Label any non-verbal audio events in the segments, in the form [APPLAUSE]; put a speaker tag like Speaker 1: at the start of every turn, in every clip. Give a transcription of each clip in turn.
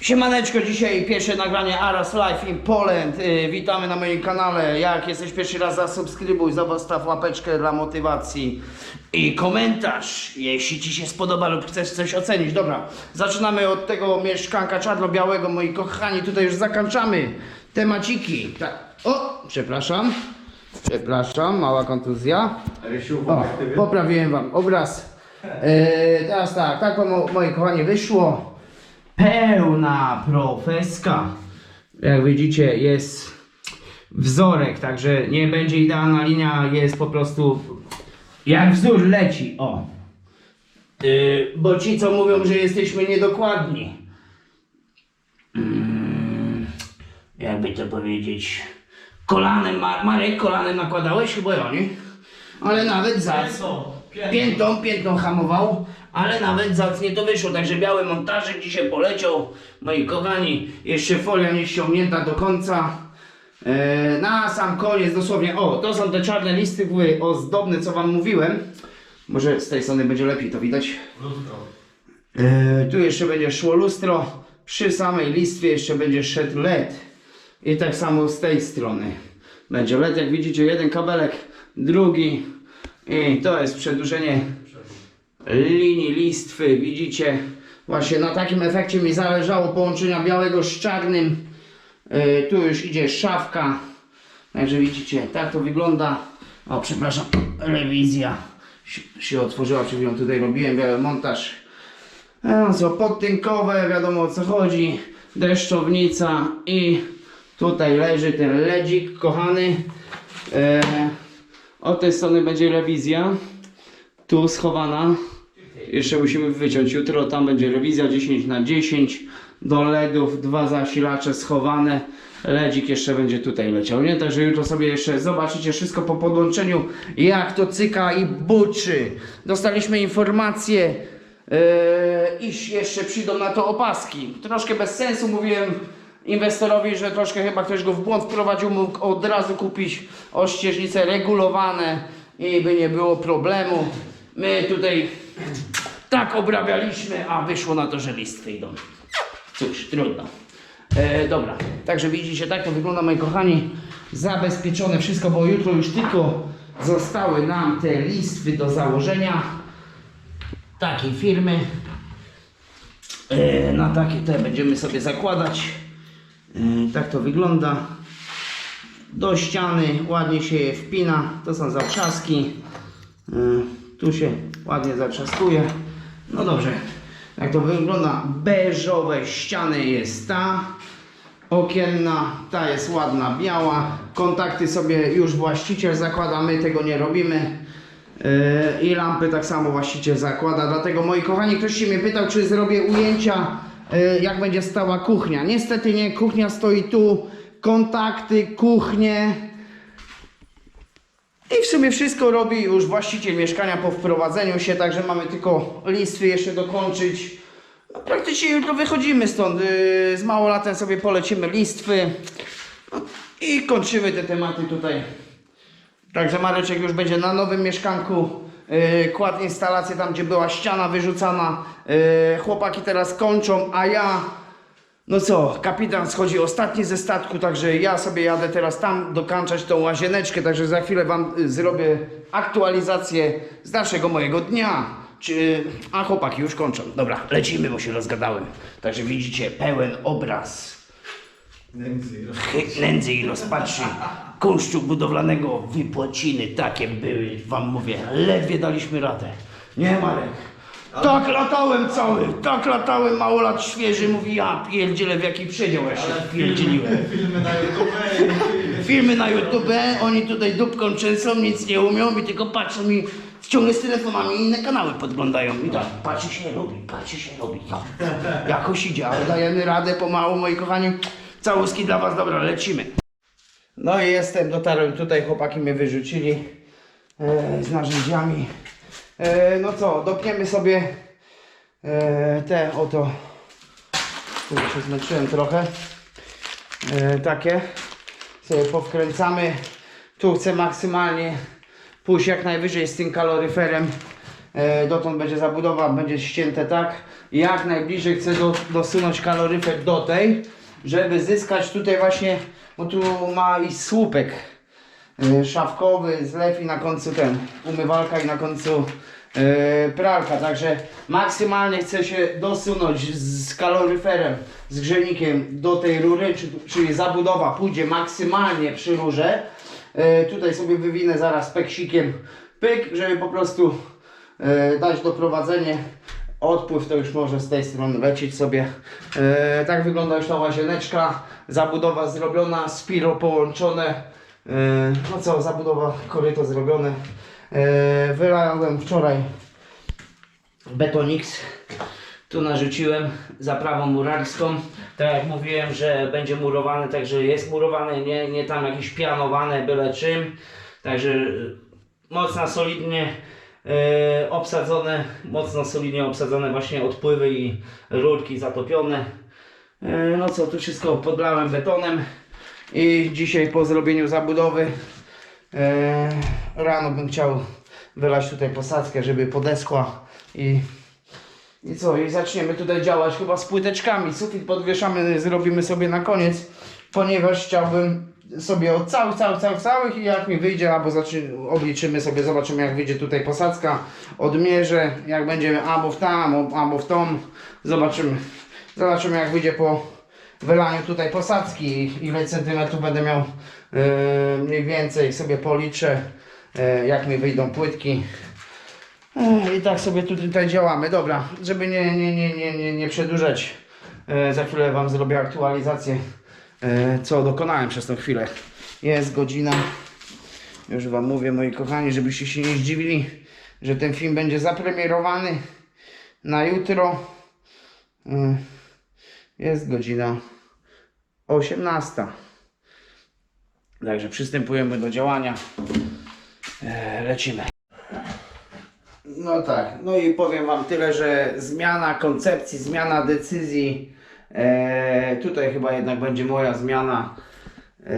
Speaker 1: Siemaneczko, dzisiaj pierwsze nagranie Aras Life in Poland. Yy, witamy na moim kanale. Jak jesteś pierwszy raz, zasubskrybuj, zostaw łapeczkę dla motywacji i komentarz, jeśli Ci się spodoba lub chcesz coś ocenić. Dobra, zaczynamy od tego mieszkanka czarno-białego, moi kochani. Tutaj już zakończamy temaciki. Tak. O, przepraszam. Przepraszam, mała kontuzja.
Speaker 2: Rysiu,
Speaker 1: O, poprawiłem wam obraz. E, teraz tak, tak mo, moi kochani wyszło. Pełna profeska. Jak widzicie jest wzorek, także nie będzie idealna linia, jest po prostu jak wzór leci. O. Yy, bo ci co mówią, że jesteśmy niedokładni. Mm, jakby to powiedzieć. Kolanem, Ma- Marek, kolanem nakładałeś chyba nie? Ale nawet za piętą, piętą hamował, ale nawet zacnie to wyszło, także biały montażyk dzisiaj poleciał, moi kochani, jeszcze folia nie ściągnięta do końca. E, na sam koniec dosłownie, o, to są te czarne listy były ozdobne, co wam mówiłem. Może z tej strony będzie lepiej to widać. E, tu jeszcze będzie szło lustro, przy samej listwie jeszcze będzie szedł LED. I tak samo z tej strony. Będzie LED, jak widzicie, jeden kabelek, drugi. I to jest przedłużenie linii listwy. Widzicie, właśnie na takim efekcie mi zależało połączenia białego z czarnym. E, tu już idzie szafka. Także widzicie, tak to wygląda. O, przepraszam, rewizja się, otworzyła, czyli ją tutaj robiłem, biały montaż. No co, podtynkowe, wiadomo o co chodzi, deszczownica i tutaj leży ten ledzik kochany. E, od tej strony będzie rewizja, tu schowana. Jeszcze musimy wyciąć jutro, tam będzie rewizja 10 na 10 do LEDów, dwa zasilacze schowane. Ledzik jeszcze będzie tutaj leciał, nie? Także jutro sobie jeszcze zobaczycie wszystko po podłączeniu, jak to cyka i buczy. Dostaliśmy informację, Yy, iż jeszcze przyjdą na to opaski. Troszkę bez sensu mówiłem inwestorowi, że troszkę chyba ktoś go w błąd wprowadził, mógł od razu kupić ościeżnice regulowane i by nie było problemu. My tutaj tak obrabialiśmy, a wyszło na to, że listwy idą. Cóż, trudno. E, dobra, także widzicie, tak to wygląda, moi kochani. Zabezpieczone wszystko, bo jutro już tylko zostały nam te listwy do założenia takiej firmy. E, na takie te będziemy sobie zakładać. E, tak to wygląda. Do ściany ładnie się je wpina. To są zatrzaski. E, tu się ładnie zatrzaskuje. No dobrze. Jak to wygląda? Beżowe ściany jest ta. Okienna, ta jest ładna, biała. Kontakty sobie już właściciel zakłada, my tego nie robimy. Yy, I lampy tak samo właściciel zakłada. Dlatego moi kochani, ktoś się mnie pytał, czy zrobię ujęcia, yy, jak będzie stała kuchnia. Niestety nie, kuchnia stoi tu. Kontakty, kuchnie. I w sumie wszystko robi już właściciel mieszkania po wprowadzeniu się, także mamy tylko listwy jeszcze dokończyć. No, praktycznie jutro wychodzimy stąd. Yy, z małolatem sobie polecimy listwy. No, I kończymy te tematy tutaj. Także Mareczek już będzie na nowym mieszkanku. Yy, kładł instalację tam, gdzie była ściana wyrzucana. Yy, chłopaki teraz kończą, a ja. No co, kapitan schodzi ostatni ze statku, także ja sobie jadę teraz tam dokańczać tą łazieneczkę, także za chwilę wam y, zrobię aktualizację z naszego mojego dnia. Czy... A chłopaki już kończą. Dobra, lecimy, bo się rozgadałem. Także widzicie pełen obraz nędzy i rozpaczy kunszczu budowlanego wypłaciny takie były, wam mówię, ledwie daliśmy radę. Nie Marek? Tak latałem cały, tak latałem, mało lat świeży, mówi ja pierdzielę w jaki przedział ja się pierdzieliłem.
Speaker 2: Filmy na YouTube.
Speaker 1: Filmy na YouTube, oni tutaj dupką często nic nie umią i tylko patrzą mi ciągle z telefonami inne kanały podglądają. I tak, patrzy się robi, patrzy się robi. Ja. Jakoś idzie, ale dajemy radę pomału, moi kochani. Całuski dla was, dobra, lecimy. No i jestem, dotarłem tutaj, chłopaki mnie wyrzucili e, z narzędziami. E, no co, dopniemy sobie e, te oto, się zmęczyłem trochę, e, takie sobie powkręcamy. Tu chcę maksymalnie pójść jak najwyżej z tym kaloryferem. E, dotąd będzie zabudowa, będzie ścięte tak. jak najbliżej chcę do, dosunąć kaloryfer do tej, żeby zyskać tutaj właśnie, bo tu ma i słupek szafkowy, zlew i na końcu ten, umywalka i na końcu y, pralka, także maksymalnie chcę się dosunąć z, kaloryferem, z grzejnikiem do tej rury, czy, czyli zabudowa pójdzie maksymalnie przy rurze. Y, tutaj sobie wywinę zaraz peksikiem pyk, żeby po prostu y, dać doprowadzenie. Odpływ to już może z tej strony lecieć sobie. Tak wygląda już ta łazieneczka. Zabudowa zrobiona, spiro połączone. E, no co, zabudowa koryto zrobione. E, wylałem wczoraj Betonix. Tu narzuciłem zaprawą murarską. Tak jak mówiłem, że będzie murowane, także jest murowane, nie, nie tam jakieś pianowane byle czym. Także y, mocno solidnie e, obsadzone, mocno solidnie obsadzone właśnie odpływy i rurki zatopione. E, no co, tu wszystko podlałem betonem i dzisiaj po zrobieniu zabudowy e, rano bym chciał wylać tutaj posadzkę, żeby podeschła i i co, i zaczniemy tutaj działać chyba z płyteczkami. Sufit podwieszamy, zrobimy sobie na koniec, ponieważ chciałbym sobie od całych, całych, całych, całych i jak mi wyjdzie, albo obliczymy sobie, zobaczymy jak wyjdzie tutaj posadzka, odmierzę, jak będziemy albo w tam, albo w tą, zobaczymy. Zobaczymy jak wyjdzie po wylaniu tutaj posadzki, ile centymetrów będę miał yy, mniej więcej, sobie policzę, yy, jak mi wyjdą płytki. Ech, I tak sobie tu- tutaj działamy. Dobra, żeby nie, nie, nie, nie, nie, nie przedłużać, e, za chwilę Wam zrobię aktualizację, e, co dokonałem przez tą chwilę. Jest godzina, już Wam mówię, moi kochani, żebyście się nie zdziwili, że ten film będzie zapremierowany na jutro. E, jest godzina 18. Także przystępujemy do działania. E, lecimy. No tak, no i powiem Wam tyle, że zmiana koncepcji, zmiana decyzji, e, tutaj chyba jednak będzie moja zmiana e,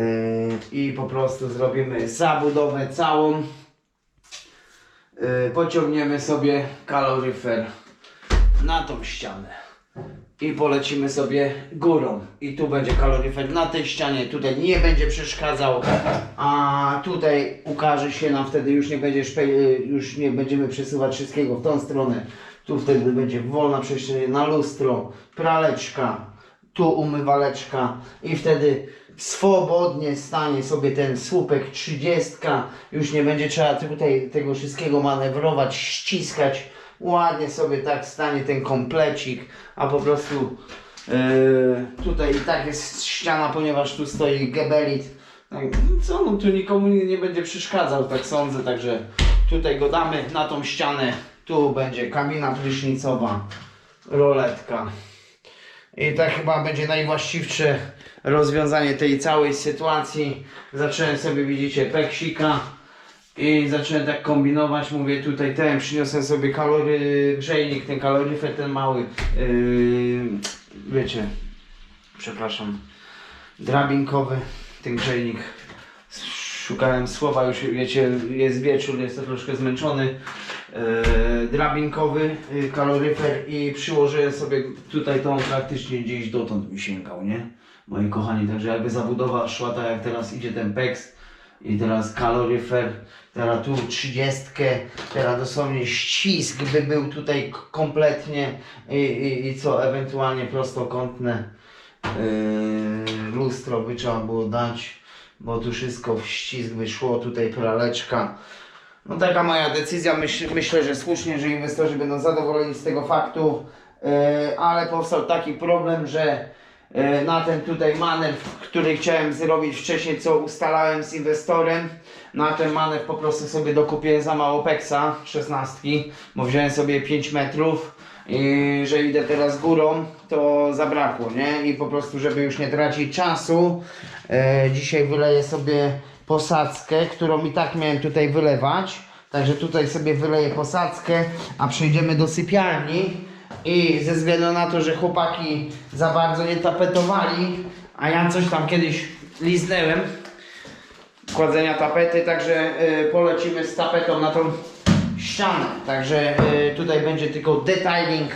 Speaker 1: i po prostu zrobimy zabudowę całą, pociągniemy sobie kaloryfer na tą ścianę i polecimy sobie górą i tu będzie kaloryfer na tej ścianie, tutaj nie będzie przeszkadzał, a tutaj ukaże się nam wtedy już nie będzie już nie będziemy przesuwać wszystkiego w tą stronę. Tu wtedy będzie wolna przestrzeń na lustro, praleczka, tu umywaleczka i wtedy swobodnie stanie sobie ten słupek 30. Już nie będzie trzeba tutaj tego wszystkiego manewrować, ściskać. Ładnie sobie tak stanie ten komplecik, a po prostu yy, tutaj i tak jest ściana, ponieważ tu stoi gebelit. Tak, co no tu nikomu nie, będzie przeszkadzał, tak sądzę, także tutaj go damy na tą ścianę. Tu będzie kabina prysznicowa, roletka. I tak chyba będzie najwłaściwsze rozwiązanie tej całej sytuacji. Zacząłem sobie, widzicie, peksika i zacząłem tak kombinować. Mówię tutaj ten, przyniosłem sobie kalory, grzejnik, ten kaloryfer, ten mały, yy, wiecie, przepraszam, drabinkowy, ten grzejnik. Szukałem słowa, już wiecie, jest wieczór, jestem troszkę zmęczony. E, drabinkowy e, kaloryfer i przyłożyłem sobie tutaj tą praktycznie gdzieś dotąd mi sięgał, nie? Moi kochani, także jakby zabudowa szła tak jak teraz idzie ten peks i teraz kaloryfer, teraz tu trzydziestkę, teraz dosłownie ścisk by był tutaj kompletnie i, i, i co, ewentualnie prostokątne yy, lustro by trzeba było dać, bo tu wszystko w ścisk by szło, tutaj praleczka. No taka moja decyzja, myśl, myślę, że słusznie, że inwestorzy będą zadowoleni z tego faktu, e, ale powstał taki problem, że na ten tutaj manewr, który chciałem zrobić wcześniej, co ustalałem z inwestorem, na ten manewr po prostu sobie dokupiłem za mało peksa, 16, bo wziąłem sobie 5 metrów i że idę teraz górą, to zabrakło, nie? I po prostu, żeby już nie tracić czasu, e, dzisiaj wyleję sobie posadzkę, którą i tak miałem tutaj wylewać. Także tutaj sobie wyleję posadzkę, a przejdziemy do sypialni. I ze względu na to, że chłopaki za bardzo nie tapetowali, a ja coś tam kiedyś liznęłem, kładzenia tapety, także y, polecimy z tapetą na tą ścianę. Także y, tutaj będzie tylko detailing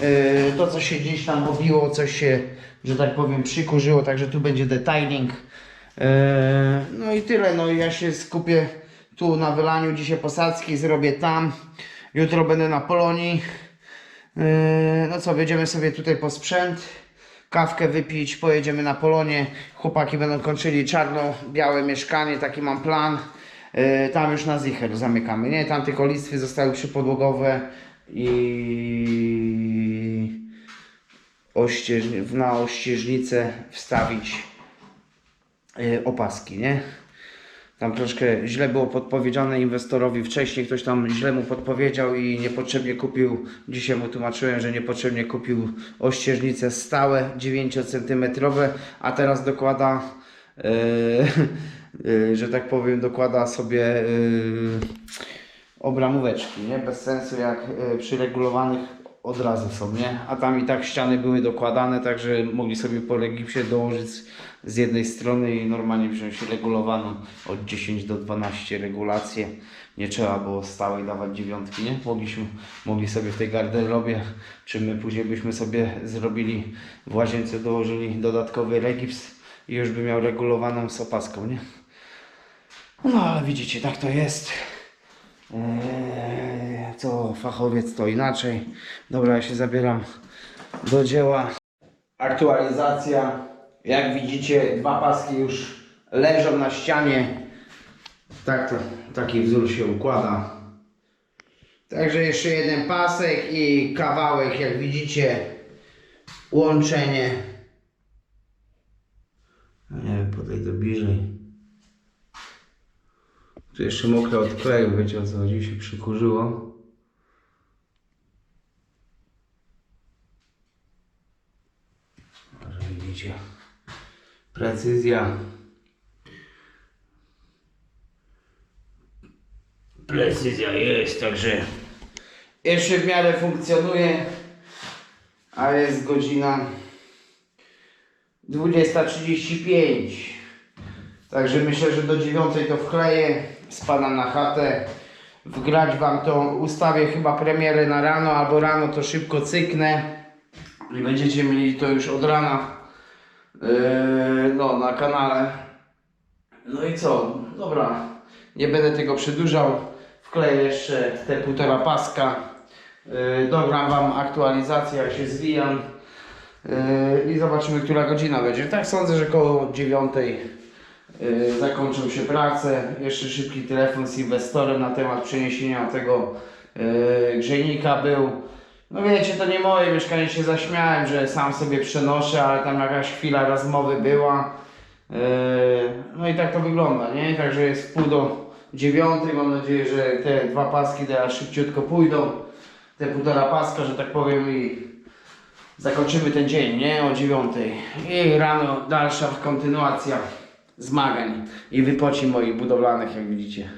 Speaker 1: Yy, to co się gdzieś tam obiło, coś się, że tak powiem, przykurzyło, także tu będzie detailing. Yy, no i tyle, no ja się skupię tu na wylaniu dzisiaj posadzki, zrobię tam. Jutro będę na Polonii. Yy, no co, wjedziemy sobie tutaj po sprzęt, kawkę wypić, pojedziemy na Polonie. Chłopaki będą kończyli czarno-białe mieszkanie, taki mam plan. Yy, tam już na Zicher zamykamy, nie? Tam tylko listwy zostały przypodłogowe i oścież, na ościeżnicę wstawić yy, opaski, nie? Tam troszkę źle było podpowiedziane inwestorowi wcześniej, ktoś tam źle mu podpowiedział i niepotrzebnie kupił, dzisiaj mu tłumaczyłem, że niepotrzebnie kupił ościeżnice stałe 9 cm, a teraz dokłada, e, [LAUGHS] e, że tak powiem, dokłada sobie e, obramóweczki, nie? Bez sensu jak e, przy regulowanych od razu są, nie? A tam i tak ściany były dokładane, także mogli sobie po legipsie dołożyć z jednej strony i normalnie wziąć regulowaną od 10 do 12 regulację. Nie trzeba było stałej dawać dziewiątki, nie? Mogliśmy, mogli sobie w tej garderobie, czy my później byśmy sobie zrobili w łazience, dołożyli dodatkowy regips i już by miał regulowaną z opaską, nie? No ale widzicie, tak to jest. Co fachowiec to inaczej. Dobra, ja się zabieram do dzieła. Aktualizacja. Jak widzicie, dwa paski już leżą na ścianie. Tak to, taki wzór się układa. Także jeszcze jeden pasek i kawałek, jak widzicie, łączenie. Nie wiem, podejdę bliżej. Tu jeszcze mokre od kleju, wiecie o co chodzi, się przykurzyło. Widzicie. Precyzja. Precyzja jest, także jeszcze w miarę funkcjonuje, a jest godzina 20.35. Także myślę, że do dziewiątej to wkleję, spadam na chatę. Wgrać wam to, ustawię chyba premierę na rano, albo rano to szybko cyknę. I będziecie mieli to już od rana yy, no, na kanale. No i co? Dobra, nie będę tego przedłużał. Wkleję jeszcze te półtora paska. Yy, dogram wam aktualizację, jak się zwijam. Yy, I zobaczymy, która godzina będzie. Tak sądzę, że koło dziewiątej Yy, zakończył się pracę. Jeszcze szybki telefon z inwestorem na temat przeniesienia tego yy, grzejnika był. No wiecie, to nie moje mieszkanie, się zaśmiałem, że sam sobie przenoszę, ale tam jakaś chwila rozmowy była. Yy, no i tak to wygląda, nie? Także jest pół do dziewiątej. Mam nadzieję, że te dwa paski teraz szybciutko pójdą. Te półtora paska, że tak powiem i zakończymy ten dzień, nie? O dziewiątej. I rano dalsza kontynuacja zmagań i wypoci moich budowlanych, jak widzicie.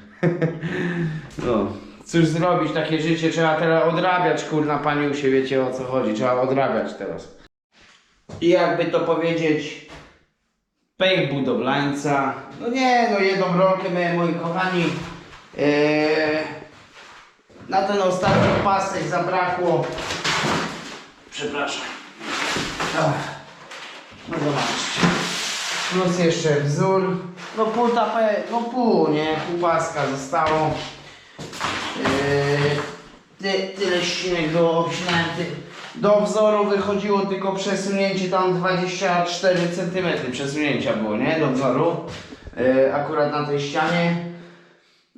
Speaker 1: [LAUGHS] no. Cóż zrobić, takie życie trzeba teraz odrabiać, kurna paniusie, wiecie o co chodzi, trzeba odrabiać teraz. I jakby to powiedzieć, pech budowlańca. No nie, no jedną rolkę miałem, moi kochani. Eee, na ten ostatni pasek zabrakło. Przepraszam. Ach, no zobaczcie. Plus jeszcze wzór. No pół tapę, no pół, nie? Pół paska zostało. Yy, ty, tyle. Ty. Do wzoru wychodziło tylko przesunięcie tam 24 cm przesunięcia było, nie? Do wzoru. Yy, akurat na tej ścianie.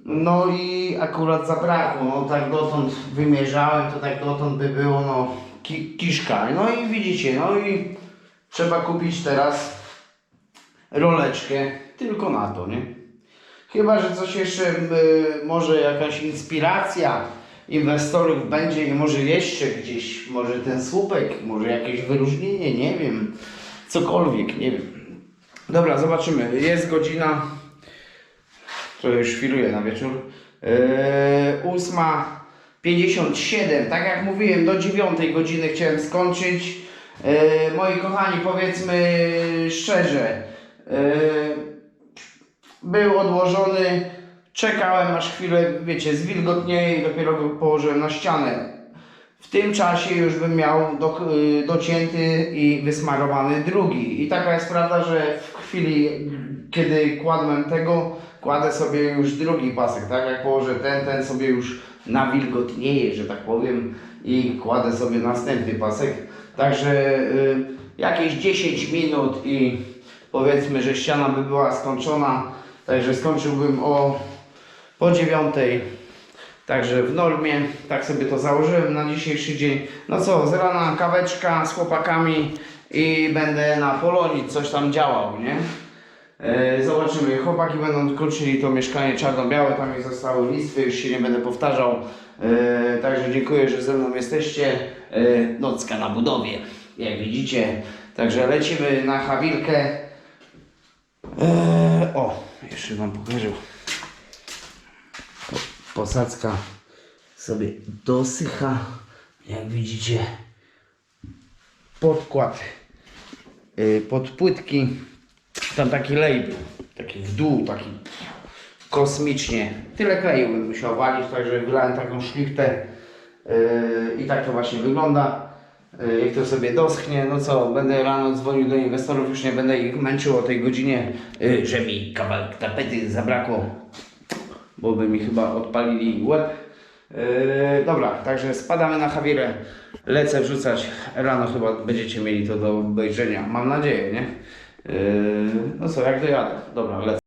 Speaker 1: No i akurat zabrakło, no tak dotąd wymierzałem, to tak dotąd by było, no ki kiszka. No i widzicie, no i trzeba kupić teraz roleczkę tylko na to, nie? Chyba, że coś jeszcze, y, może jakaś inspiracja inwestorów będzie i może jeszcze gdzieś, może ten słupek, może jakieś wyróżnienie, nie wiem, cokolwiek, nie wiem. Dobra, zobaczymy. Jest godzina, to już chwiluję na wieczór, yy, 8.57, tak jak mówiłem, do 9 godziny chciałem skończyć. Yy, moi kochani, powiedzmy szczerze, yy, był odłożony. Czekałem aż chwilę, wiecie, zwilgotnieje i dopiero go położyłem na ścianę. w tym czasie już bym miał do, y, docięty i wysmarowany drugi. I taka jest prawda, że w chwili, kiedy kładłem tego, kładę sobie już drugi pasek, tak? Jak położę ten, ten sobie już nawilgotnieje, że tak powiem, i kładę sobie następny pasek. Także y, jakieś 10 minut i powiedzmy, że ściana by była skończona. Także skończyłbym o po dziewiątej. Także w normie, tak sobie to założyłem na dzisiejszy dzień. No co, z rana kaweczka z chłopakami i będę na Polonii coś tam działał, nie? E, zobaczymy, chłopaki będą kończyli to mieszkanie czarno-białe, tam mi zostały listwy, już się nie będę powtarzał. E, także dziękuję, że ze mną jesteście. E, nocka na budowie, jak widzicie. Także lecimy na Hawilkę. E, o, jeszcze wam pokażę posadzka sobie dosycha. Jak widzicie, podkład yy, pod płytki. Tam taki był, taki w dół, taki kosmicznie. Tyle kleju bym musiał walić, także wylałem taką szlichtę yy, i tak to właśnie wygląda. Yy, Jak to sobie doschnie, no co, będę rano dzwonił do inwestorów, już nie będę ich męczył o tej godzinie, yy, że mi kawałek tapety zabrakło bo by mi chyba odpalili łeb. Yy, dobra, także spadamy na Hawirę. Lecę wrzucać. Rano chyba będziecie mieli to do obejrzenia. Mam nadzieję, nie? Yy, no co, jak dojadę. Dobra, lecę.